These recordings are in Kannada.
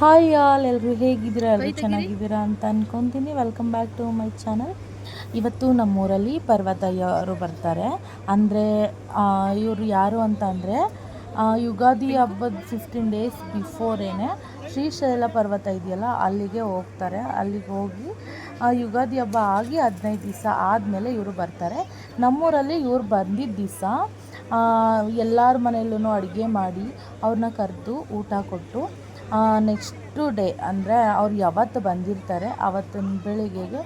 ಹಾಯ್ ಆಲ್ ಎಲ್ಲರೂ ಹೇಗಿದ್ದೀರಾ? ಎಲ್ಲರೂ ಚೆನ್ನಾಗಿದ್ದೀರಾ ಅಂತ ಅನ್ಕೊತೀನಿ. Welcome back to my channel ಇವತ್ತು ನಮ್ಮೂರಲ್ಲಿ ಪರ್ವತಯ್ಯರು ಬರ್ತಾರೆ. ಅಂದರೆ ಇವರು ಯಾರು ಅಂತ ಅಂದರೆ ಯುಗಾದಿ ಹಬ್ಬದ ಫಿಫ್ಟೀನ್ ಡೇಸ್ ಬಿಫೋರೇನೆ ಶ್ರೀಶೈಲ ಪರ್ವತ ಇದೆಯಲ್ಲ ಅಲ್ಲಿಗೆ ಹೋಗ್ತಾರೆ. ಅಲ್ಲಿಗೆ ಹೋಗಿ ಯುಗಾದಿ ಹಬ್ಬ ಆಗಿ ಹದಿನೈದು ದಿವಸ ಆದಮೇಲೆ ಇವರು ಬರ್ತಾರೆ. ನಮ್ಮೂರಲ್ಲಿ ಇವರು ಬಂದಿದ್ದ ದಿವಸ ಎಲ್ಲರ ಮನೆಯಲ್ಲೂ ಅಡುಗೆ ಮಾಡಿ ಅವ್ರನ್ನ ಕರೆದು ಊಟ ಕೊಟ್ಟು ನೆಕ್ಸ್ಟು ಡೇ ಅಂದರೆ ಅವ್ರು ಯಾವತ್ತು ಬಂದಿರ್ತಾರೆ ಆವತ್ತಿನ ಬೆಳಿಗ್ಗೆಗೆ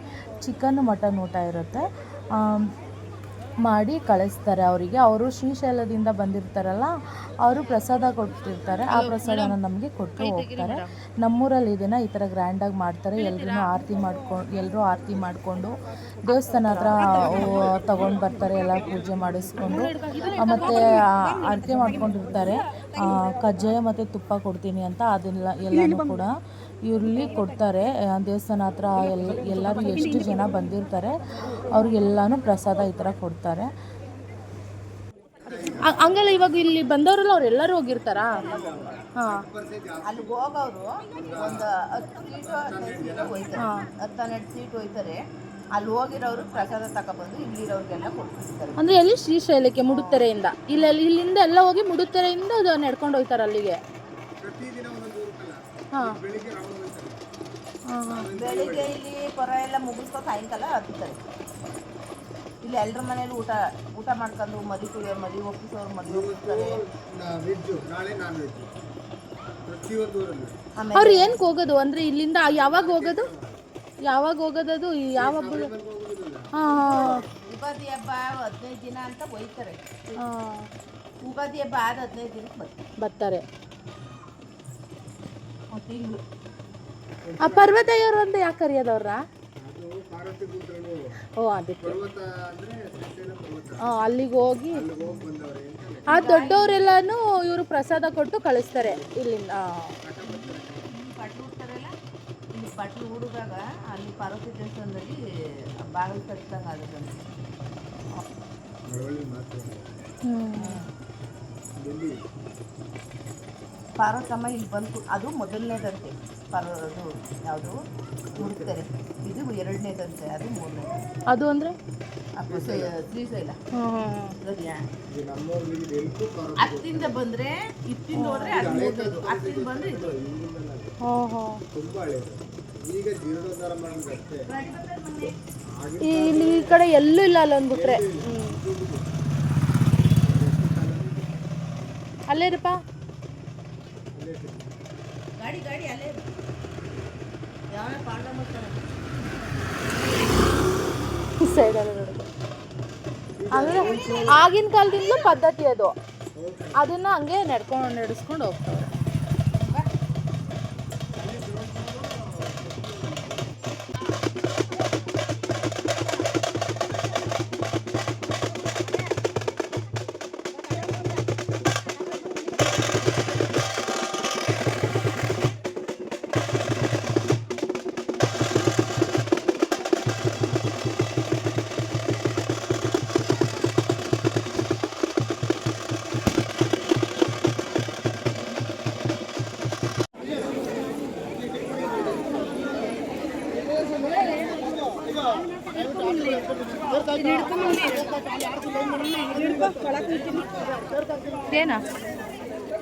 ಚಿಕನ್ ಮಟನ್ ಊಟ ಇರುತ್ತೆ. ಮಾಡಿ ಕಳಿಸ್ತಾರೆ ಅವರಿಗೆ. ಅವರು ಶ್ರೀಶೈಲದಿಂದ ಬಂದಿರ್ತಾರಲ್ಲ ಅವರು ಪ್ರಸಾದ ಕೊಟ್ಟಿರ್ತಾರೆ. ಆ ಪ್ರಸಾದನ ನಮಗೆ ಕೊಟ್ಟು ಹೋಗ್ತಾರೆ. ನಮ್ಮೂರಲ್ಲಿ ಇದನ್ನು ಈ ಥರ ಗ್ರ್ಯಾಂಡಾಗಿ ಮಾಡ್ತಾರೆ. ಎಲ್ಲರೂ ಆರತಿ ಮಾಡ್ಕೊಂಡು ಎಲ್ಲರೂ ಆರತಿ ಮಾಡಿಕೊಂಡು ದೇವಸ್ಥಾನ ಹತ್ರ ತಗೊಂಡು ಬರ್ತಾರೆ ಎಲ್ಲ ಪೂಜೆ ಮಾಡಿಸ್ಕೊಂಡು. ಮತ್ತು ಅರ್ಕೆ ಮಾಡ್ಕೊಂಡಿರ್ತಾರೆ. ಕಜ್ಜಾಯ ಮತ್ತು ತುಪ್ಪ ಕೊಡ್ತೀನಿ ಅಂತ ಅದೆಲ್ಲ ಎಲ್ಲನೂ ಕೂಡ ಇಲ್ಲಿ ಕೊಡ್ತಾರೆ. ಆ, ದೇವಸ್ಥಾನ ಹತ್ರ ಎಲ್ಲ ಎಲ್ಲರೂ ಎಷ್ಟು ಜನ ಬಂದಿರ್ತಾರೆ ಅವ್ರಿಗೆಲ್ಲನೂ ಪ್ರಸಾದ ಈ ಥರ ಕೊಡ್ತಾರೆ. ಹಂಗಲ್ಲ ಇವಾಗ ಇಲ್ಲಿ ಬಂದವರಲ್ಲ ಅವ್ರು ಎಲ್ಲರೂ ಹೋಗಿರ್ತಾರಾ? ಹಾಂ. ಅಲ್ಲಿ ಹೋಗೋರು ಒಂದು ಹತ್ತು ಸೀಟು ಹದಿನೈದು ಸೀಟು ಹೋಯ್ತಾರೆ. ಹತ್ತು ಹನ್ನೆರಡು ಸೀಟ್ ಹೋಯ್ತಾರೆ. ಅಲ್ಲಿ ಹೋಗಿರೋರು ಪ್ರಸಾದ ತಗೊಬಂದು ಇಲ್ಲಿರೋರಿಗೆಲ್ಲ ಕೊಡ್ತಾರೆ ಅಂದರೆ ಎಲ್ಲಿ ಶ್ರೀಶೈಲಕ್ಕೆ ಮುಡುತ್ತರೆಯಿಂದ? ಇಲ್ಲ ಇಲ್ಲಿಂದ ಎಲ್ಲ ಹೋಗಿ ಮುಡುತ್ತರೆಯಿಂದ ಅದು ನಡ್ಕೊಂಡು ಹೋಯ್ತಾರೆ ಅಲ್ಲಿಗೆ? ಹಾಂ. ಹಾಂ ಹಾಂ ಬೆಳಿಗ್ಗೆ ಇಲ್ಲಿ ಕೊರ ಎಲ್ಲ ಮುಗಿಸ್ಕೊ ಸಾಯಂಕಾಲ ಹತ್ತುತ್ತಾರೆ. ಇಲ್ಲಿ ಎಲ್ಲರ ಮನೇಲಿ ಊಟ ಊಟ ಮಾಡ್ಕೊಂಡು ಮದಿ ಕುಯ್ಯೋರು ಮದಿ ಒಪ್ಪಿಸೋರು ಮದುವೆ ಹೋಗ್ತಾರೆ. ವೆಜ್ಜು ನಾಳೆ ನಾನ್ ವೆಜ್ಜು ಪ್ರತಿಯೊಂದು ಊರಲ್ಲಿ ಆಮೇಲೆ ಅವ್ರು ಏನಕ್ಕೆ ಹೋಗೋದು? ಅಂದ್ರೆ ಇಲ್ಲಿಂದ ಯಾವಾಗ ಹೋಗೋದು? ಯಾವಾಗ ಹೋಗೋದು ಅದು? ಯಾವ ಹಬ್ಬ? ಹಾಂ ಯುಗಾದಿ ಹಬ್ಬ ಹದಿನೈದು ದಿನ ಅಂತ ಹೋಯ್ತಾರೆ ಹಾಂ. ಯುಗಾದಿ ಹಬ್ಬ ಆದ ಹದಿನೈದು ದಿನಕ್ಕೆ ಬರ್ತಾರೆ. ಬರ್ತಾರೆ. ಆ ಪರ್ವತಯ್ಯರು ಅಂತ ಯಾಕೆ ಕರೆಯೋದವ್ರ? ಓ ಅದಕ್ಕೆ ಹಾಂ ಅಲ್ಲಿಗೆ ಹೋಗಿ. ಆ ದೊಡ್ಡವರೆಲ್ಲನೂ ಇವರು ಪ್ರಸಾದ ಕೊಟ್ಟು ಕಳಿಸ್ತಾರೆ ಇಲ್ಲಿಂದ. ಬಟ್ಲು ಉಡಿದಾಗ ಅಲ್ಲಿ ಪಾರ್ವತಿ ದೇವಸ್ಥಾನದಲ್ಲಿ ಬಾಗಿಲು ಕಟ್ದಂಗೆ ಆಗುತ್ತೆ ಹ್ಞೂ ಪಾರ್ವತಮ್ಮ ಇಲ್ಲಿ ಬಂತು. ಅದು ಮೊದಲನೇದಂತೆ. ಪಾರ್ವ ಅದು ಯಾವುದು? ಮುಡ್ತಾರೆ ಇದು ಎರಡನೇದಂತೆ ಅದು ಮೂರನೇ ಅದು ಅಂದರೆ? ಅಪ್ಪ ಶ್ರೀಶೈಲ ಸರಿಯಾ ಹತ್ತಿಂದ ಬಂದರೆ ಇತ್ತಿಂದ ಹೋದ್ರೆ ಅದು ಮೂರನೇದು ಹತ್ತಿಂದ ಬಂದರೆ ಇದು. ಇಲ್ಲಿ ಈ ಕಡೆ ಎಲ್ಲೂ ಇಲ್ಲ ಅಲ್ಲೇ ರೀಪ ಗಾಡಿ ಗಾಡಿ ಅಲ್ಲೇ ಯಾವ ಆಗಿನ ಕಾಲದಿಂದ ಪದ್ಧತಿ ಅದು. ಅದನ್ನ ಹಂಗೆ ನಡ್ಕೊಂಡು ನಡೆಸ್ಕೊಂಡು ಹೋಗ್ತಾರೆ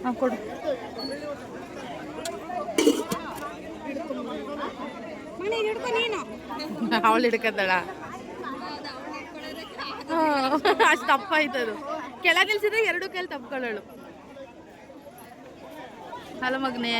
ಹಾಂ ಕೊಡು. ಅವಳು ಹಿಡ್ಕದಳ ಅಷ್ಟು ತಪ್ಪ ಆಯ್ತದು ಕೆಳಗೆ ನಿಲ್ಸಿದ್ರೆ ಎರಡು ಕೈಲಿ ತಪ್ಕೊಳ್ಳೋಳು ಹಲೋ ಮಗನೇ.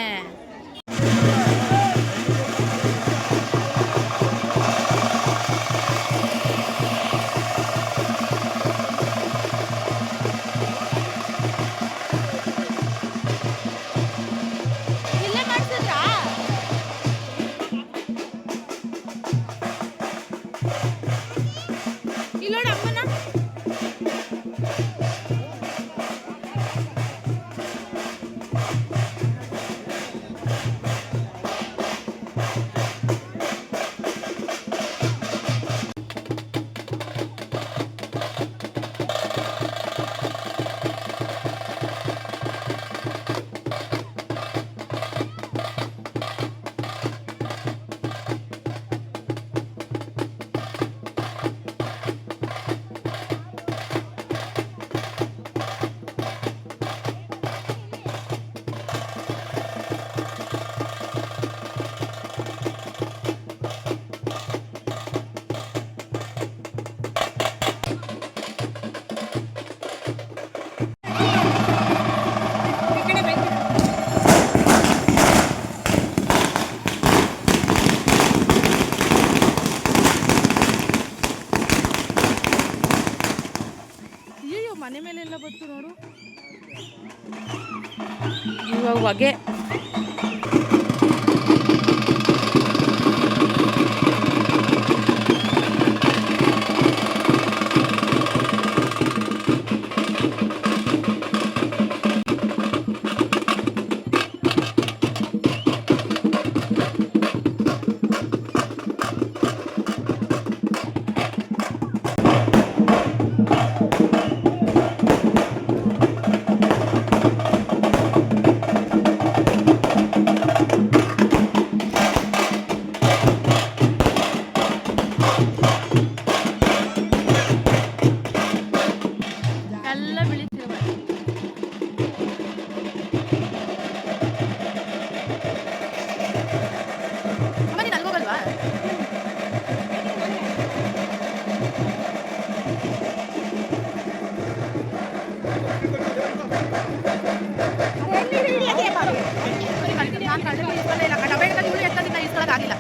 ನಾನು ಕಳ್ಳ ಇಸ್ಕೊಳ್ಳೇ ಇಲ್ಲ. ಆಗಿಲ್ಲ ಹುಳಿ ಎತ್ತದಿಂದ ಇಸ್ಕೊಳ್ಳೋಕ್ಕಾಗಿಲ್ಲ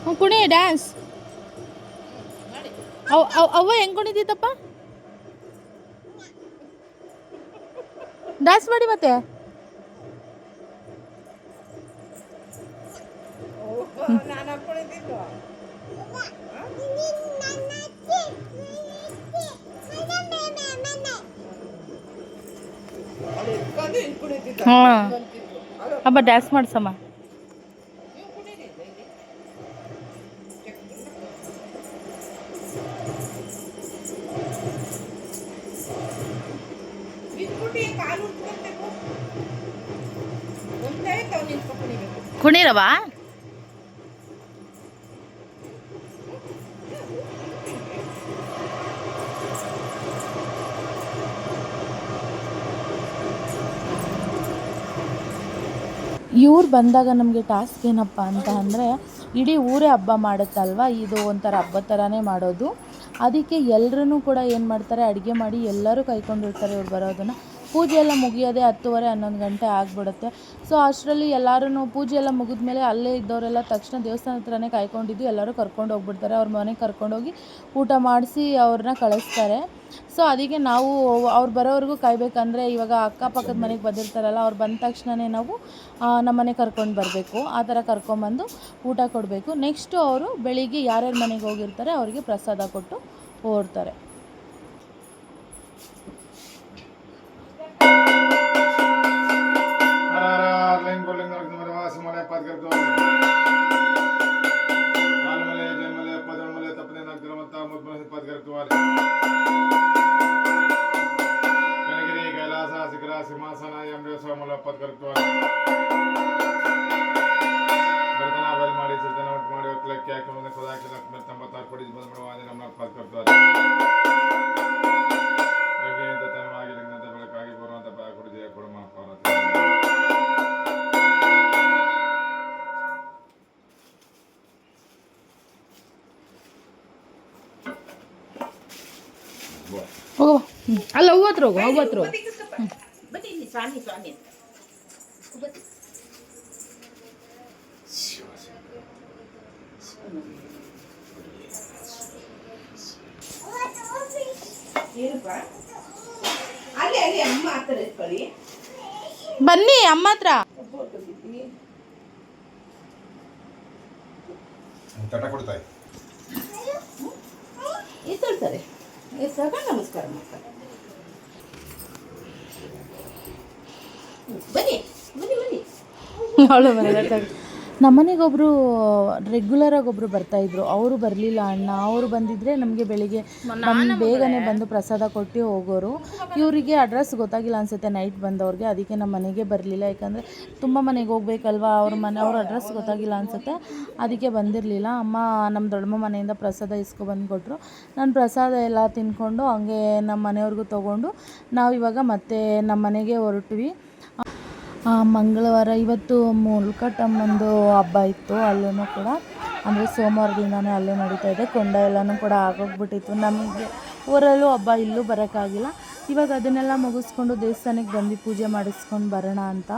ಹ್ಞೂ ಕುಣಿ ಡ್ಯಾನ್ಸ್ ಅವ್ ಅವ್- ಅವ್ವ ಹೆಂಗ್ ಕುಣಿದಿತ್ತಪ್ಪ ಡ್ಯಾನ್ಸ್ ಮಾಡಿ ಮತ್ತೆ? ಹಾಂ. ಅಮ್ಮ ಡ್ಯಾನ್ಸ್ ಮಾಡ್ಸಮ್ಮ ಕುಣಿರವ? ಇವ್ರು ಬಂದಾಗ ನಮಗೆ ಟಾಸ್ಕ್ ಏನಪ್ಪ ಅಂತ ಅಂದರೆ, ಇಡೀ ಊರೇ ಹಬ್ಬ ಮಾಡುತ್ತಲ್ವ? ಇದು ಒಂಥರ ಹಬ್ಬದ ಥರನೇ ಮಾಡೋದು. ಅದಕ್ಕೆ ಎಲ್ಲರೂ ಕೂಡ ಏನು ಮಾಡ್ತಾರೆ, ಅಡುಗೆ ಮಾಡಿ ಎಲ್ಲರೂ ಕೈಕೊಂಡಿರ್ತಾರೆ ಇವ್ರು ಬರೋದನ್ನು. ಪೂಜೆ ಎಲ್ಲ ಮುಗಿಯೋದೇ ಹತ್ತುವರೆ, ಹನ್ನೊಂದು ಗಂಟೆ ಆಗಿಬಿಡುತ್ತೆ. ಸೊ ಅಷ್ಟರಲ್ಲಿ ಎಲ್ಲರೂ ಪೂಜೆ ಎಲ್ಲ ಮುಗಿದ್ಮೇಲೆ ಅಲ್ಲೇ ಇದ್ದವರೆಲ್ಲ ತಕ್ಷಣ ದೇವಸ್ಥಾನ ಹತ್ರನೇ ಕಾಯ್ಕೊಂಡಿದ್ದು, ಎಲ್ಲರೂ ಕರ್ಕೊಂಡು ಹೋಗ್ಬಿಡ್ತಾರೆ. ಅವ್ರ ಮನೆಗೆ ಕರ್ಕೊಂಡೋಗಿ ಊಟ ಮಾಡಿಸಿ ಅವ್ರನ್ನ ಕಳಿಸ್ತಾರೆ. ಸೊ ಅದಕ್ಕೆ ನಾವು ಅವ್ರು ಬರೋವರೆಗೂ ಕಾಯ್ಬೇಕಂದ್ರೆ ಇವಾಗ ಅಕ್ಕಪಕ್ಕದ ಮನೆಗೆ ಬಂದಿರ್ತಾರಲ್ಲ, ಅವ್ರು ಬಂದ ತಕ್ಷಣವೇ ನಾವು ನಮ್ಮ ಮನೆಗೆ ಕರ್ಕೊಂಡು ಬರಬೇಕು. ಆ ಥರ ಕರ್ಕೊಂಬಂದು ಊಟ ಕೊಡಬೇಕು. ನೆಕ್ಸ್ಟು ಅವರು ಬೆಳಿಗ್ಗೆ ಯಾರ್ಯಾರ ಮನೆಗೆ ಹೋಗಿರ್ತಾರೆ, ಅವರಿಗೆ ಪ್ರಸಾದ ಕೊಟ್ಟು ಹೊರಡ್ತಾರೆ ಹೋಗವ ಅಲ್ಲ ಹೂವ ಹತ್ರ ಹೋಗು ಹೂವ ಹತ್ರ ಹೋಗು ಬನ್ನಿ ಇಲ್ಲಿ ಸ್ವಾಮಿ ಸ್ವಾಮಿ ಅಂತ ಏನಪ್ಪ? ಅಲ್ಲಿ ಅಲ್ಲಿ ಅಮ್ಮ ಇಟ್ಕೊಳ್ಳಿ. ಬನ್ನಿ ಅಮ್ಮ ಹತ್ರ. ತಟ ಎತ್ತಳ್ತಾರೆ ಎತ್ತಾಗ ನಮಸ್ಕಾರ ಮಾಡ್ತಾರೆ ಬನ್ನಿ ಬನ್ನಿ ಬನ್ನಿ. ಅವಳು ಬರಲ್ಲ ನಮ್ಮನೆಗೊಬ್ಬರು ರೆಗ್ಯುಲರಾಗಿ ಒಬ್ಬರು ಬರ್ತಾಯಿದ್ರು ಅವರು ಬರಲಿಲ್ಲ ಅಣ್ಣ. ಅವರು ಬಂದಿದ್ದರೆ ನಮಗೆ ಬೆಳಿಗ್ಗೆ ಬೇಗನೆ ಬಂದು ಪ್ರಸಾದ ಕೊಟ್ಟು ಹೋಗೋರು. ಇವರಿಗೆ ಅಡ್ರೆಸ್ ಗೊತ್ತಾಗಿಲ್ಲ ಅನಿಸುತ್ತೆ ನೈಟ್ ಬಂದವ್ರಿಗೆ. ಅದಕ್ಕೆ ನಮ್ಮ ಮನೆಗೆ ಬರಲಿಲ್ಲ. ಯಾಕಂದರೆ ತುಂಬ ಮನೆಗೆ ಹೋಗ್ಬೇಕಲ್ವಾ? ಅವ್ರ ಮನೆ ಅವ್ರ ಅಡ್ರೆಸ್ ಗೊತ್ತಾಗಿಲ್ಲ ಅನಿಸುತ್ತೆ. ಅದಕ್ಕೆ ಬಂದಿರಲಿಲ್ಲ. ಅಮ್ಮ ನಮ್ಮ ದೊಡ್ಡಮ್ಮ ಮನೆಯಿಂದ ಪ್ರಸಾದ ಇಸ್ಕೊಬಂದು ಕೊಟ್ಟರು ನಾನು ಪ್ರಸಾದ ಎಲ್ಲ ತಿನ್ಕೊಂಡು ಹಂಗೆ ನಮ್ಮ ಮನೆಯವ್ರಿಗೂ ತೊಗೊಂಡು ನಾವು ಇವಾಗ ಮತ್ತೆ ನಮ್ಮ ಮನೆಗೆ ಹೊರಟ್ವಿ. ಮಂಗಳವಾರ ಇವತ್ತು ಮುಲ್ಕಟ್ಟಮ್ಮಂದು ಹಬ್ಬ ಇತ್ತು ಅಲ್ಲೂ ಕೂಡ. ಅಂದರೆ ಸೋಮವಾರದಿಂದನೇ ಅಲ್ಲೇ ನಡೀತಾ ಇದೆ. ಕೊಂಡ ಎಲ್ಲನೂ ಕೂಡ ಆಗೋಗ್ಬಿಟ್ಟಿತ್ತು. ನಮಗೆ ಊರಲ್ಲೂ ಹಬ್ಬ ಇಲ್ಲೂ ಬರೋಕ್ಕಾಗಿಲ್ಲ. ಇವಾಗ ಅದನ್ನೆಲ್ಲ ಮುಗಿಸ್ಕೊಂಡು ದೇವಸ್ಥಾನಕ್ಕೆ ಬಂದು ಪೂಜೆ ಮಾಡಿಸ್ಕೊಂಡು ಬರೋಣ ಅಂತ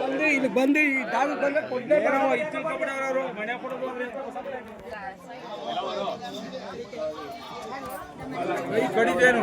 ಬಂದು ಇಲ್ಲಿ ಬಂದು ಈ ದಾರು ಬಂದ್ರೆ ಕೊಡ್ಲೇ ಅವರು ಮನೆ ಕಡಿದೇನು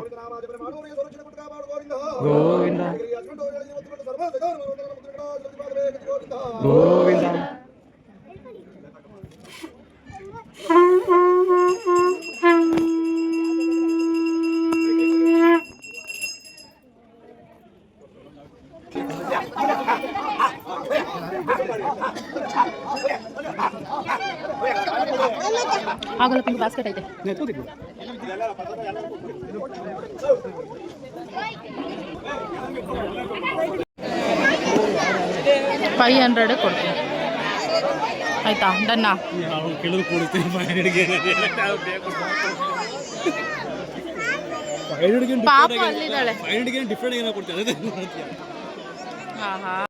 గోవింద. గోవింద. ಆಗಲ್ಲ ತುಂಬ ಬಾಸ್ಕೆಟ್ ಐತೆ ಫೈವ್ ಹಂಡ್ರೆಡ್ ಕೊಡ್ತೀನಿ. ಆಯ್ತಾ ಡನ್ನಾ ಕೆಲವು ಮಹಿಳೆಗೆ ಪಾಪ ಅಲ್ಲಿದ್ದಾಳೆ. ಡಿಫ್ರೆಂಟ್ ಏನೋ ಕೊಡ್ತೀವಿ ಹಾಂ ಹಾಂ ಹಾ